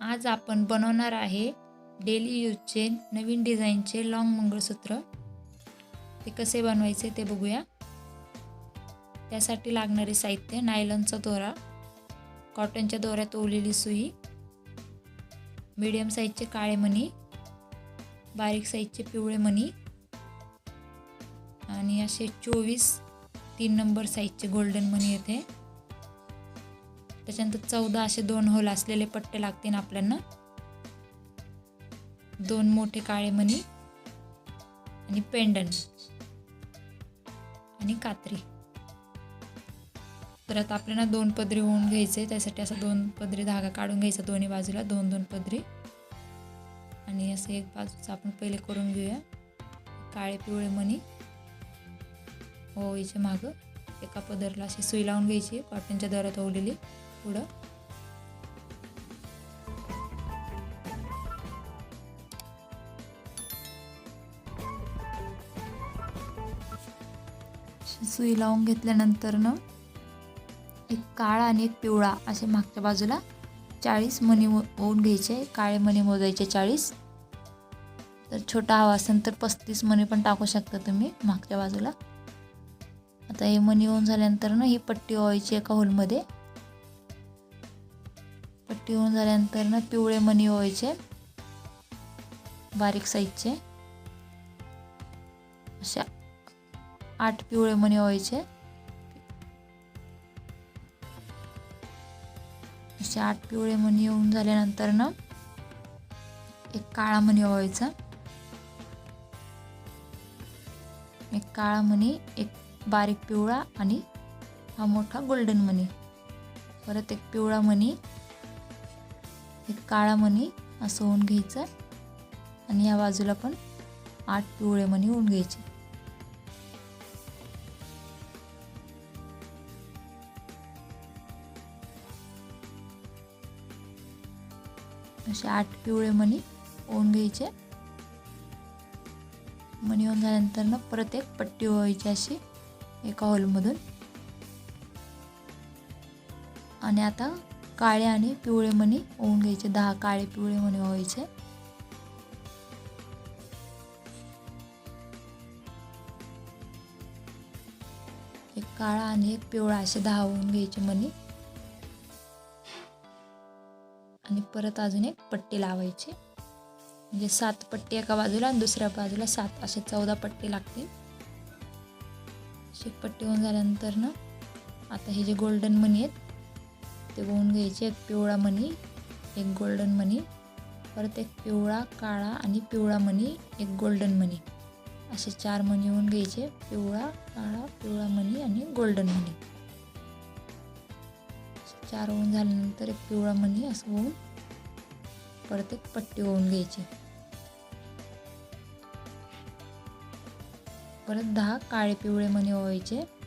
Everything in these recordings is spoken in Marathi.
आज आपण बनवणार आहे डेली यूजचे नवीन डिझाईनचे लॉंग मंगळसूत्र. ते कसे बनवायचे ते बघूया. त्यासाठी लागणारे साहित्य नायलॉनचा दोरा कॉटनच्या दोऱ्यात ओलेली सुई मीडियम साईजचे काळे मणी बारीक साईजचे पिवळे मणी आणि असे चोवीस तीन नंबर साईजचे गोल्डन मनी येते. त्याच्यानंतर चौदा असे दोन होल असलेले पट्टे लागतील आपल्याला. दोन मोठे काळे मणी आणि पेंडन आणि कात्री. परत आपल्याला दोन पदरी होऊन घ्यायचे त्यासाठी असं दोन पदरी धागा काढून घ्यायचा दोन्ही बाजूला दोन दोन पदरी. आणि असं एक बाजूचं आपण पहिले करून घेऊया. काळे पिवळे मणी. हो, ओळीच्या मागं एका पदरला अशी सुई लावून घ्यायची कॉटनच्या दरात ओवलेली. पुढं. सुई लावून घेतल्यानंतर ना एक काळा आणि एक पिवळा असे मागच्या बाजूला चाळीस मणी ओवून घ्यायचे काळे मणी मोजायचे चाळीस. तर छोटा हवा असेल तर पस्तीस मणी पण टाकू शकता तुम्ही मागच्या बाजूला. आता हे मणी ओन झाल्यानंतर ना ही पट्टी व्हायची एका होलमध्ये पट्टी झाल्यानंतर ना पिवळे मणी व्हायचे बारीक साईजचे. अशा आठ पिवळे मणी व्हायचे असे आठ पिवळे मणी येऊन झाल्यानंतर ना एक काळा मणी व्हायचा एक काळा मणी एक बारीक पिवळा आणि हा मोठा गोल्डन मणी. परत एक पिवळा मणी एक काळा मणी असं होऊन घ्यायचं आणि या बाजूला पण आठ पिवळे मणी होऊन घ्यायचे. असे आठ पिवळे मणी ओन घ्यायचे. मणी ओन झाल्यानंतर ना परत एक पट्टी व्हायची अशी एका हॉलमधून आणि आता काळे आणि पिवळे मणी होऊन घ्यायचे. दहा काळे पिवळे मणी व्हायचे एक काळा आणि एक पिवळा असे दहा होऊन घ्यायचे मणी. आणि परत अजून एक पट्टी लावायची. म्हणजे सात पट्टी एका बाजूला आणि दुसऱ्या बाजूला सात असे चौदा पट्टी लागतील. अशी पट्टी होऊन झाल्यानंतर ना आता हे जे गोल्डन मनी आहेत ते होऊन घ्यायचे. एक पिवळा मनी एक गोल्डन मनी परत एक पिवळा काळा आणि पिवळा मनी एक गोल्डन मनी असे चार मनी होऊन घ्यायचे. पिवळा काळा पिवळा मनी आणि गोल्डन मनी चार होऊन झाल्यानंतर एक पिवळा मनी असं होऊन परत एक पट्टी होऊन घ्यायची. परत दहा काळे पिवळे मणी व्हायचे.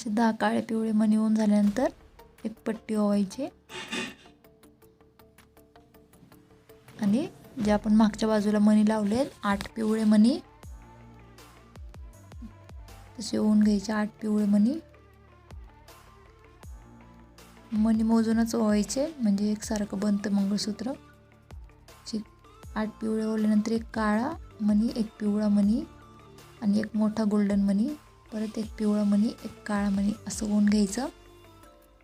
असे दहा काळे पिवळे मणी होऊन झाल्यानंतर एक पट्टी ओवायची. आणि जे आपण मागच्या बाजूला मणी लावले आठ पिवळे मणी तसे ओवून घ्यायचे आठ पिवळे मणी. मणी मोजूनच ओवायचे म्हणजे एकसारखं बनतं मंगळसूत्र. आठ पिवळे ओवल्यानंतर एक काळा मणी एक पिवळा मणी आणि एक मोठा गोल्डन मणी. परत एक पिवळं मणी एक काळा मणी असं ओन घ्यायचं.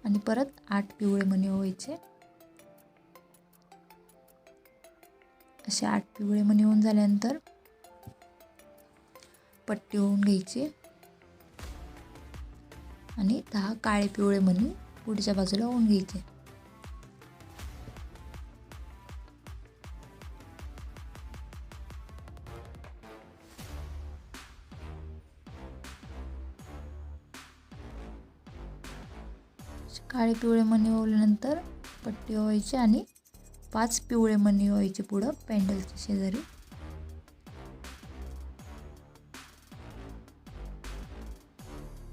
आणि परत आठ पिवळे मणी व्हायचे. असे आठ पिवळे मणी होऊन झाल्यानंतर पट्टी होऊन घ्यायची. आणि दहा काळे पिवळे मणी पुढच्या बाजूला होऊन घ्यायचे. काळे पिवळे मणी ओवल्यानंतर पट्टी व्हायची आणि पाच पिवळे मणी ओवायचे पुढं पॅन्डलच्या शेजारी.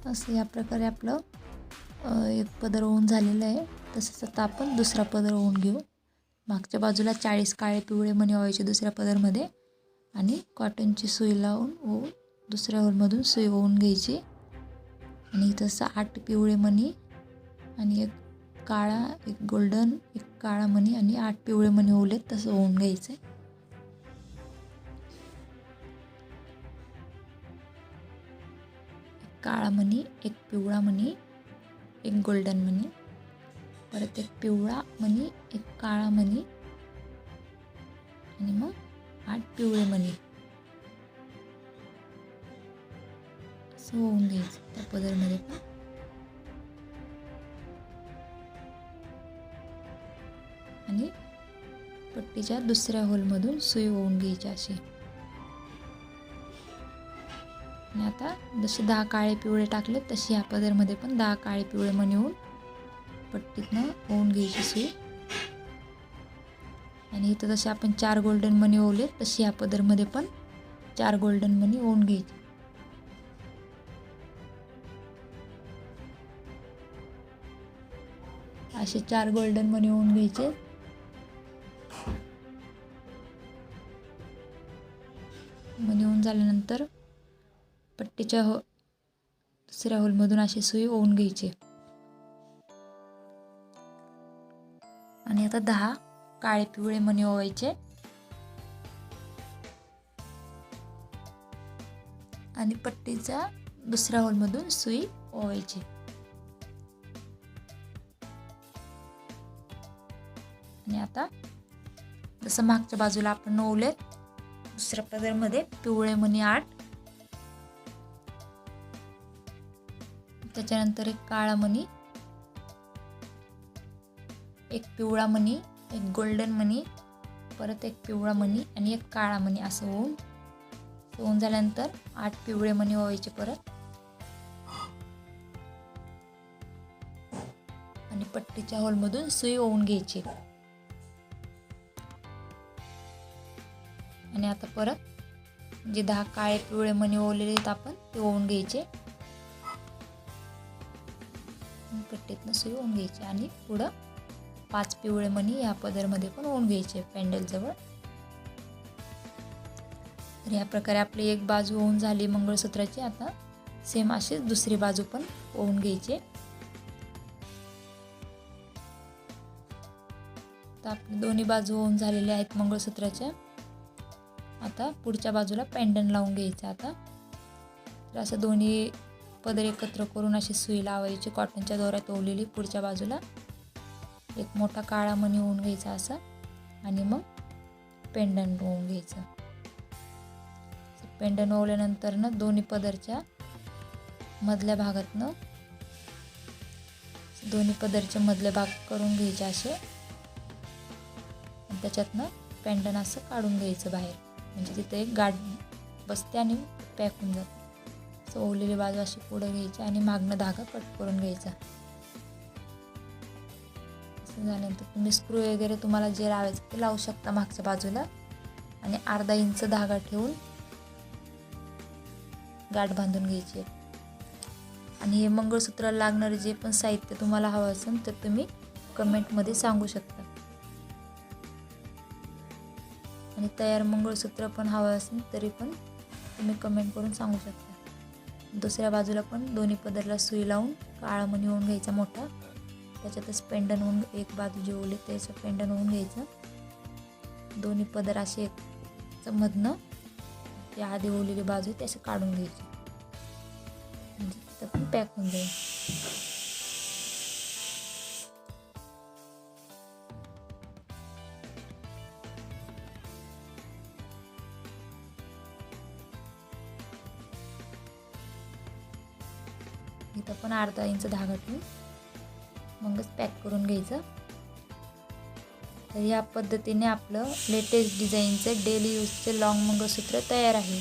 असं या प्रकारे आपलं एक पदर होऊन झालेलं आहे. तसंच आता आपण दुसरा पदर होऊन घेऊ. मागच्या बाजूला चाळीस काळे पिवळे मणी ओवायचे दुसऱ्या पदरमध्ये आणि कॉटनची सुई लावून ओवून दुसऱ्या होलमधून सुई ओवून घ्यायची. आणि तसं आठ पिवळे मणी आणि एक काळा एक गोल्डन एक काळा मणी आणि आठ पिवळे मणी ओवलेत तसं होऊन घ्यायचं आहे काळा मणी एक पिवळा मणी एक गोल्डन मणी. परत एक पिवळा मणी एक काळा मणी. आणि मग आठ पिवळे मणी. असं होऊन घ्यायचं त्या पदरमध्ये पण. पट्टीच्या दुसऱ्या होलमधून सुई होऊन घ्यायची अशी. आणि आता जसे दहा काळे पिवळे टाकले तशी ह्या पदरमध्ये पण दहा काळे पिवळे मणी होऊन पट्टीतनं ओवून घ्यायची सुई. आणि इथं जसे आपण चार गोल्डन मनी ओवले तशी ह्या पदरमध्ये पण चार गोल्डन मनी ओवून घ्यायची. असे चार गोल्डन मनी ओवून घ्यायचे. झाल्यानंतर पट्टीच्या हो दुसऱ्या होलमधून अशी सुई ओवून घ्यायची. आणि आता दहा काळे पिवळे मणी ओवायचे. आणि पट्टीच्या दुसऱ्या होलमधून सुई ओवायची. आणि आता जसं मागच्या बाजूला आपण ओवलेत दुसऱ्या पदरमध्ये पिवळे मणी आठ. त्याच्यानंतर एक काळा मणी. एक पिवळा मणी एक गोल्डन मणी परत एक पिवळा मणी आणि एक काळा मणी असं होऊन होऊन झाल्यानंतर आठ पिवळे मणी व्हायचे परत. आणि पट्टीच्या होलमधून सुई ओवून घ्यायची. आणि आता परत जे दहा काळे पिवळे मणी ओवलेले आहेत आपण ते ओवून घ्यायचे. पट्टीतनं सुई ओवून घ्यायची आणि पुढं पाच पिवळे मणी या पदरमध्ये पण ओवून घ्यायचे पॅन्डलजवळ तर या प्रकारे आपली एक बाजू होऊन झाली मंगळसूत्राची आता सेम अशीच दुसरी बाजू पण ओवून घ्यायची. तर आपली दोन्ही बाजू होऊन झालेल्या आहेत मंगळसूत्राच्या. आता पुढच्या बाजूला पेंडन लावून घ्यायचं आता. तर असं दोन्ही पदर एकत्र करून अशी सुई लावायची कॉटनच्या दोऱ्यात ओवलेली पुढच्या बाजूला. एक मोठा काळा मणी होऊन घ्यायचा असा आणि मग पेंडन होऊन घ्यायचं. पेंडन ओवल्यानंतर ना दोन्ही पदरच्या मधल्या भागातनं दोन्ही पदरचे मधले भाग करून घ्यायचे असे. त्याच्यातनं पेंडन असं काढून घ्यायचं बाहेर. म्हणजे तिथे एक गाठ बसते आणि पॅक होऊन जाते. असं बाजू अशी पुढं घ्यायची आणि मागनं धागा कट करून घ्यायचा. झाल्यानंतर तुम्ही स्क्रू वगैरे तुम्हाला जे लावायचं ते लावू शकता मागच्या बाजूला. आणि अर्धा इंच धागा ठेवून गाठ बांधून घ्यायची. आणि हे मंगळसूत्राला लागणारे जे पण साहित्य तुम्हाला हवं असेल तर तुम्ही कमेंटमध्ये सांगू शकता. आणि तयार मंगळसूत्र पण हवं असेल तरी पण तुम्ही कमेंट करून सांगू शकता. दुसऱ्या बाजूला पण दोन्ही पदरला सुई लावून काळा मणी होऊन घ्यायचा मोठा. त्याच्यातच पेंडन होऊन एक बाजू जे ओले त्याचं पेंडन होऊन घ्यायचं. दोन्ही पदर असे एक मधनं ते आधी ओलेली बाजू त्याचं काढून घ्यायची. म्हणजे तिथं पण पॅक होऊन जाईल. अर्धा इंच धागा ठेवून मगच पॅक करून घ्यायचं. तर या पद्धतीने आपलं लेटेस्ट डिझाईनचं डेली यूजचे लॉंग मंगळसूत्र तयार आहे.